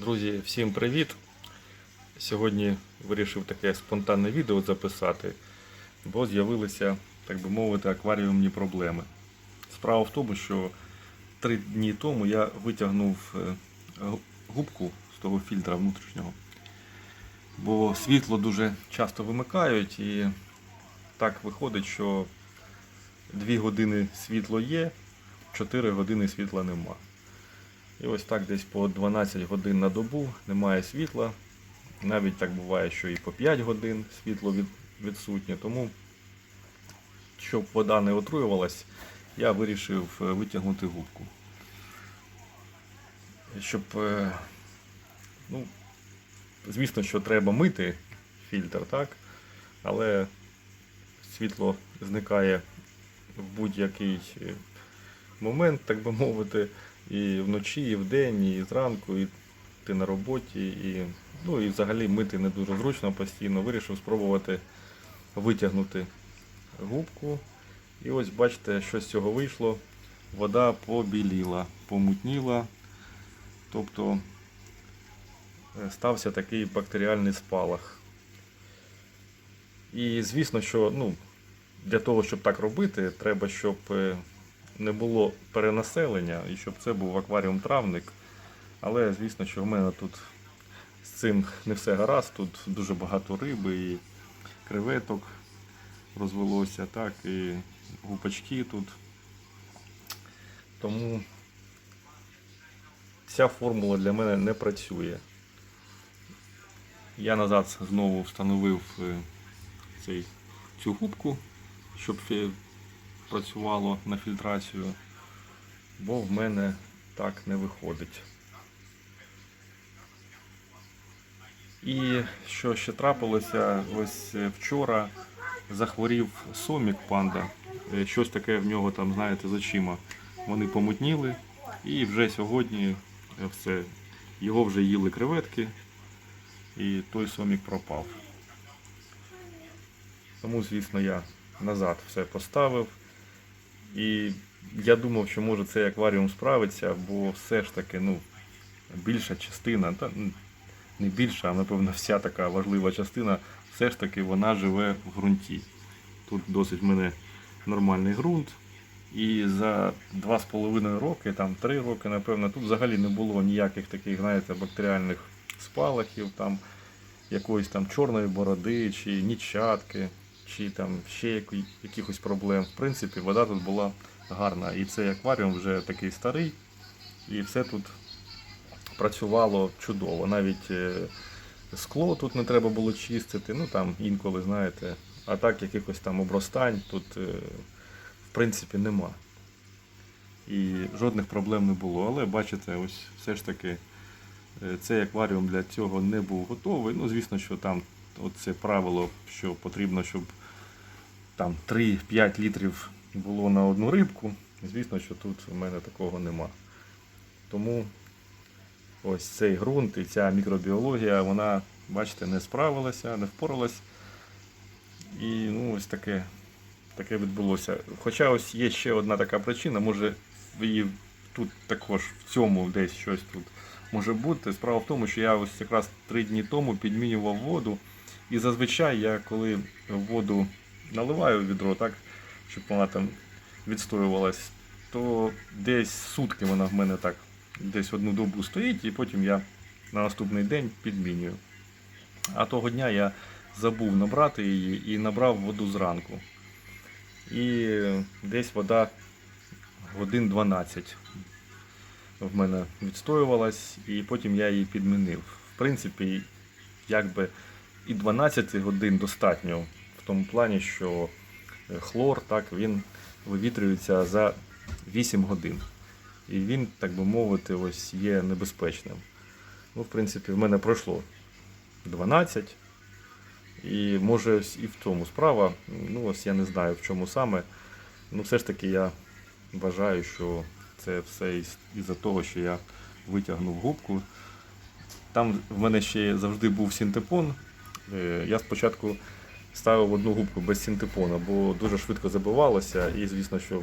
Друзі, всім привіт! Сьогодні вирішив таке спонтанне відео записати, бо з'явилися, так би мовити, акваріумні проблеми. Справа в тому, що три дні тому я витягнув е, губку з того фільтра внутрішнього, бо світло дуже часто вимикають і так виходить, що 2 години світло є, 4 години світла нема. І ось так десь по 12 годин на добу немає світла. Навіть так буває, що і по 5 годин світло відсутнє. Тому, щоб вода не отруювалась, я вирішив е, витягнути губку. Щоб, е, ну, звісно, що треба мити фільтр, так? Але світло зникає в будь-який е, момент, так би мовити, і вночі, і вдень, і зранку, і ти на роботі, і, ну, і взагалі мити не дуже зручно постійно. Вирішив спробувати витягнути губку. І ось бачите, що з цього вийшло. Вода побіліла, помутніла. Тобто е, стався такий бактеріальний спалах. І звісно, що ну, для того, щоб так робити, треба, щоб е, не було перенаселення і щоб це був акваріум-травник. Але звісно, що в мене тут з цим не все гаразд. Тут дуже багато риби і креветок розвелося, так, і гупачки тут. Тому ця формула для мене не працює. Я назад знову встановив е, цей, цю губку, щоб працювало на фільтрацію, бо в мене так не виходить. І що ще трапилося, ось е, вчора захворів сомік панда. Е, Щось таке в нього там, знаєте, з очима. Вони помутніли, і вже сьогодні е, все. Його вже їли креветки, і той сомік пропав. Тому, звісно, я назад все поставив. І я думав, що може цей акваріум справиться, бо все ж таки, ну, більша частина, та не більша, а напевно вся така важлива частина, все ж таки вона живе в ґрунті. Тут досить в мене нормальний ґрунт. І за 2,5 роки, там 3 роки, напевно, тут взагалі не було ніяких таких, знаєте, бактеріальних спалахів, там якоїсь там чорної бороди, чи нічатки, чи там ще якихось проблем. В принципі, вода тут була гарна. І цей акваріум вже такий старий, і все тут працювало чудово. Навіть е, скло тут не треба було чистити, ну там інколи, знаєте, а так якихось там обростань тут е, в принципі нема. І жодних проблем не було. Але бачите, ось все ж таки е, цей акваріум для цього не був готовий. Ну, звісно, що там це правило, що потрібно, щоб там 3-5 літрів було на одну рибку. Звісно, що тут у мене такого нема. Тому ось цей ґрунт і ця мікробіологія, вона, бачите, не справилася, не впоралась. І ну, ось таке, таке відбулося. Хоча ось є ще одна така причина, може і тут також в цьому десь щось тут може бути. Справа в тому, що я ось якраз три дні тому підмінював воду. І зазвичай я коли воду наливаю в відро, так, щоб вона там відстоювалась, то десь сутки вона в мене так десь одну добу стоїть, і потім я на наступний день підмінюю. А того дня я забув набрати її і набрав воду зранку. І десь вода годин 12 в мене відстоювалась, і потім я її підмінив. В принципі, якби і 12 годин достатньо в тому плані, що е, хлор так, він вивітрюється за 8 годин. І він, так би мовити, ось є небезпечним. Ну, в принципі, в мене пройшло 12. І може і в тому справа. Ну, ось я не знаю в чому саме. Ну, все ж таки я вважаю, що це все із- із-за того, що я витягнув губку. Там в мене ще завжди був синтепон. Е, Я спочатку ставив одну губку без синтепона, бо дуже швидко забивалося, і звісно, що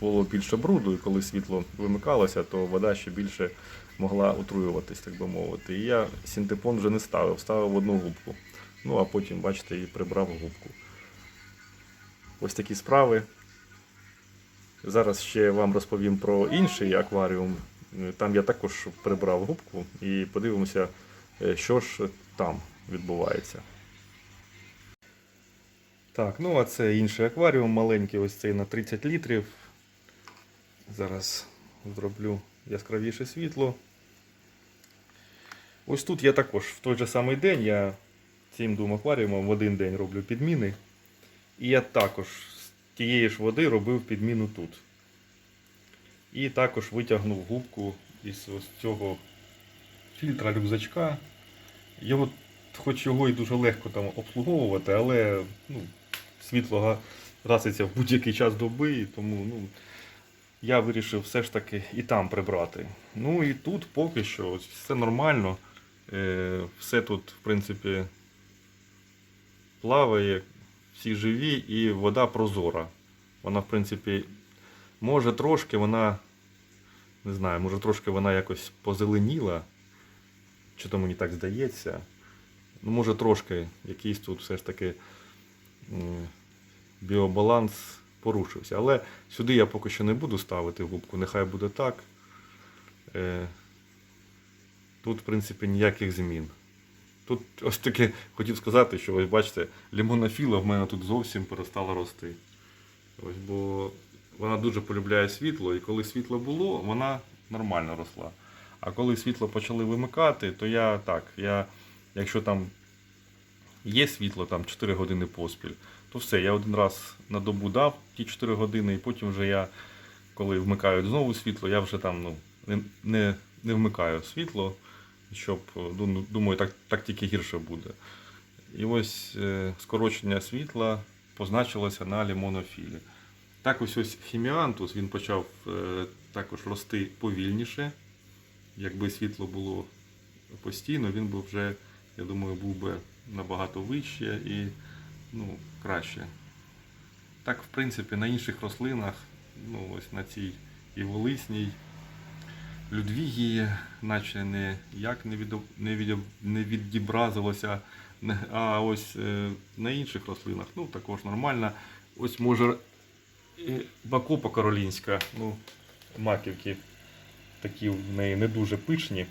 було більше бруду, і коли світло вимикалося, то вода ще більше могла отруюватись, так би мовити. І я синтепон вже не ставив, ставив одну губку. Ну а потім, бачите, і прибрав губку. Ось такі справи. Зараз ще вам розповім про інший акваріум. Там я також прибрав губку і подивимося, е, що ж там відбувається. Так, ну а це інший акваріум маленький, ось цей на 30 літрів. Зараз зроблю яскравіше світло. Ось тут я також в той же самий день, я цим двом акваріумом в один день роблю підміни. І я також з тієї ж води робив підміну тут. І також витягнув губку із ось цього фільтра рюкзачка. Його, хоч його і дуже легко там обслуговувати, але ну, світло га- гаситься в будь-який час доби, і тому ну, я вирішив все ж таки і там прибрати. Ну і тут поки що все нормально. Е, все тут, в принципі, плаває, всі живі і вода прозора. Вона, в принципі, може трошки вона, не знаю, може трошки вона якось позеленіла, чи то мені так здається. Ну, може трошки якийсь тут все ж таки біобаланс порушився. Але сюди я поки що не буду ставити губку, нехай буде так. Е, Тут, в принципі, ніяких змін. Тут ось таки хотів сказати, що ось бачите, лімонофіла в мене тут зовсім перестала рости. Ось, бо вона дуже полюбляє світло, і коли світло було, вона нормально росла. А коли світло почали вимикати, то я так, я, якщо там є світло там 4 години поспіль, то все, я один раз на добу дав ті 4 години, і потім вже я, коли вмикають знову світло, я вже там ну, не, не, вмикаю світло, щоб ну, думаю, так, так тільки гірше буде. І ось е, скорочення світла позначилося на лімонофілі. Так ось ось хіміантус він почав е, також рости повільніше. Якби світло було постійно, він би вже, я думаю, був би набагато вище і ну, краще. Так, в принципі, на інших рослинах, ну ось на цій і волисній, Людвігії, наче не як не, від, не, від, не відобразилося, не- а ось е, на інших рослинах, ну також нормально. Ось може бакопа каролінська, ну, маківки такі в неї не дуже пишні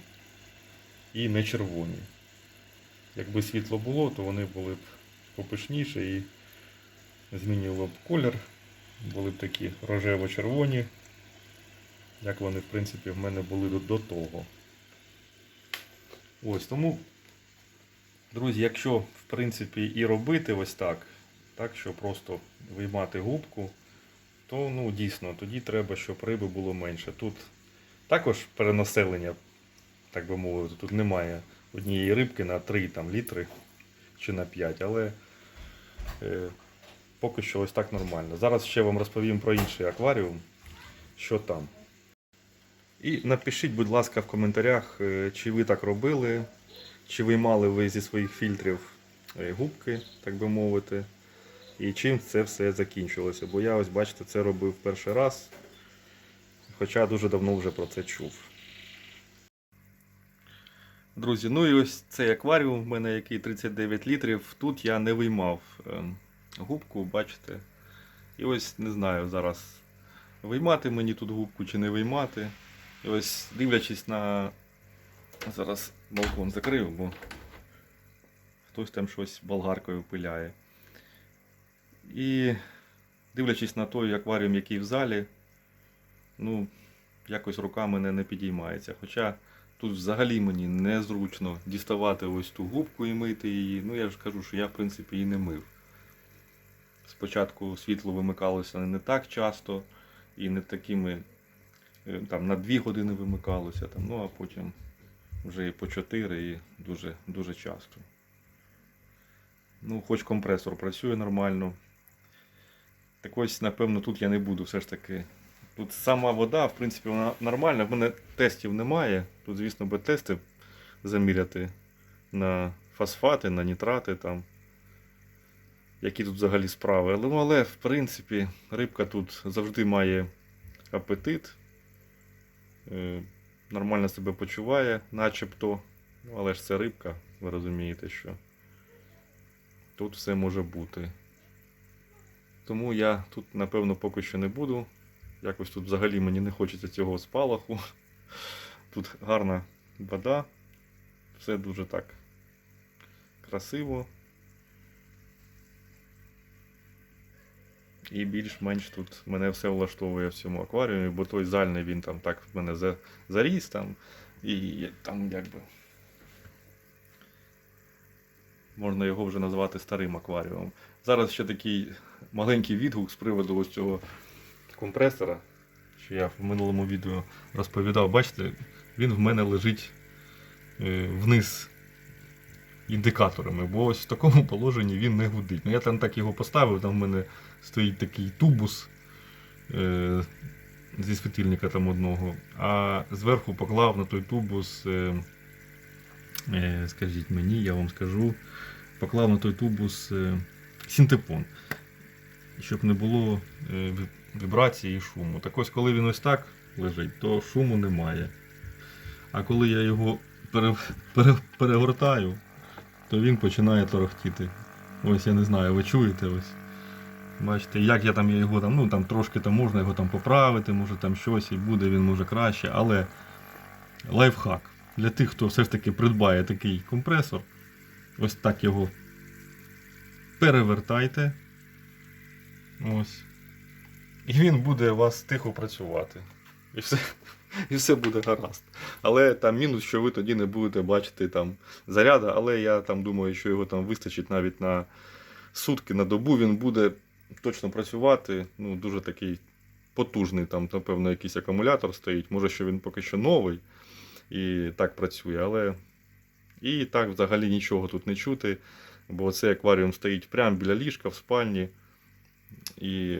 і не червоні. Якби світло було, то вони були б попишніші і змінювало б колір, були б такі рожево-червоні, як вони, в принципі, в мене були до того. Ось тому, друзі, якщо в принципі і робити ось так, так що просто виймати губку, то ну, дійсно тоді треба, щоб риби було менше. Тут також перенаселення, так би мовити, тут немає однієї рибки на 3 там, літри чи на 5, але е, поки що ось так нормально. Зараз ще вам розповім про інший акваріум, що там. І напишіть, будь ласка, в коментарях, е, чи ви так робили, чи виймали ви зі своїх фільтрів е, губки, так би мовити, і чим це все закінчилося. Бо я ось, бачите, це робив перший раз, хоча дуже давно вже про це чув. Друзі, ну і ось цей акваріум в мене, який 39 літрів. Тут я не виймав е, губку, бачите. І ось не знаю зараз виймати мені тут губку чи не виймати. І ось дивлячись на. Зараз балкон закрив, бо хтось там щось болгаркою пиляє. І дивлячись на той акваріум, який в залі, ну, якось рука мене не підіймається. Хоча тут взагалі мені незручно діставати ось ту губку і мити її. Ну я ж кажу, що я в принципі її не мив. Спочатку світло вимикалося не так часто і не такими е, там на 2 години вимикалося, там, ну а потім вже і по 4 і дуже, дуже часто. Ну, хоч компресор працює нормально. Так ось, напевно, тут я не буду все ж таки. Тут сама вода, в принципі, вона нормальна. В мене тестів немає. Тут, звісно, би тести заміряти на фосфати, на нітрати там. Які тут взагалі справи. Але, ну, але в принципі, рибка тут завжди має апетит. Е, нормально себе почуває, начебто. Ну, але ж це рибка, ви розумієте, що тут все може бути. Тому я тут, напевно, поки що не буду. Якось тут взагалі мені не хочеться цього спалаху. Тут гарна вода, все дуже так красиво. І більш-менш тут мене все влаштовує в цьому акваріумі, бо той зальний він там так в мене заріс там. І там якби. Можна його вже назвати старим акваріумом. Зараз ще такий маленький відгук з приводу ось цього компресора, що я в минулому відео розповідав. Бачите, він в мене лежить е, вниз індикаторами, бо ось в такому положенні він не гудить. Ну, я там так його поставив, там в мене стоїть такий тубус е, зі світильника там одного, а зверху поклав на той тубус, е, скажіть мені, я вам скажу, поклав на той тубус е, синтепон, щоб не було вібрації і шуму. Так ось, коли він ось так лежить, то шуму немає. А коли я його пере, пере, перегортаю, то він починає торохтіти. Ось я не знаю, ви чуєте ось. Бачите, як я там його там, ну там трошки там можна його там поправити, може там щось і буде він може краще, але лайфхак для тих, хто все ж таки придбає такий компресор, ось так його перевертайте. Ось. І він буде у вас тихо працювати. І все, і все буде гаразд. Але там мінус, що ви тоді не будете бачити там заряда, але я там думаю, що його там вистачить навіть на сутки, на добу він буде точно працювати. Ну, дуже такий потужний, там, напевно, якийсь акумулятор стоїть. Може, що він поки що новий і так працює, але і так взагалі нічого тут не чути, бо цей акваріум стоїть прямо біля ліжка в спальні і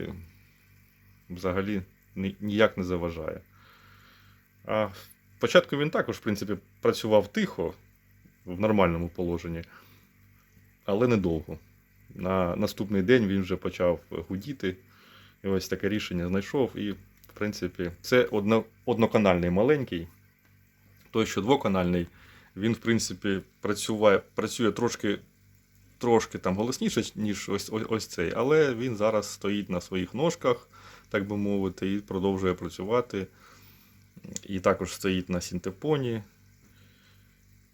взагалі ніяк не заважає. А спочатку він також, в принципі, працював тихо, в нормальному положенні, але недовго. На наступний день він вже почав гудіти. І ось таке рішення знайшов. І, в принципі, це одно, одноканальний маленький. Той, що двоканальний, він, в принципі, працює, працює трошки, трошки там голосніше, ніж ось, ось, ось цей, але він зараз стоїть на своїх ножках, так би мовити, і продовжує працювати. І також стоїть на синтепоні.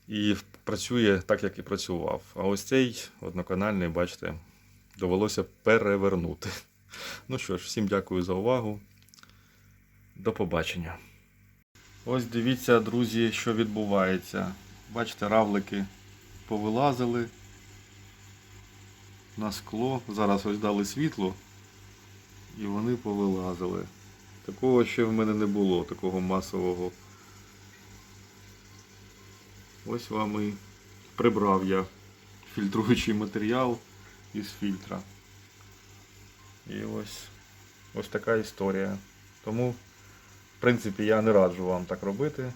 І працює так, як і працював. А ось цей одноканальний, бачите, довелося перевернути. Ну що ж, всім дякую за увагу. До побачення. Ось дивіться, друзі, що відбувається. Бачите, равлики повилазили на скло. Зараз ось дали світло. І вони повилазили. Такого ще в мене не було, такого масового. Ось вам і прибрав я фільтруючий матеріал із фільтра. І ось ось така історія. Тому, в принципі, я не раджу вам так робити.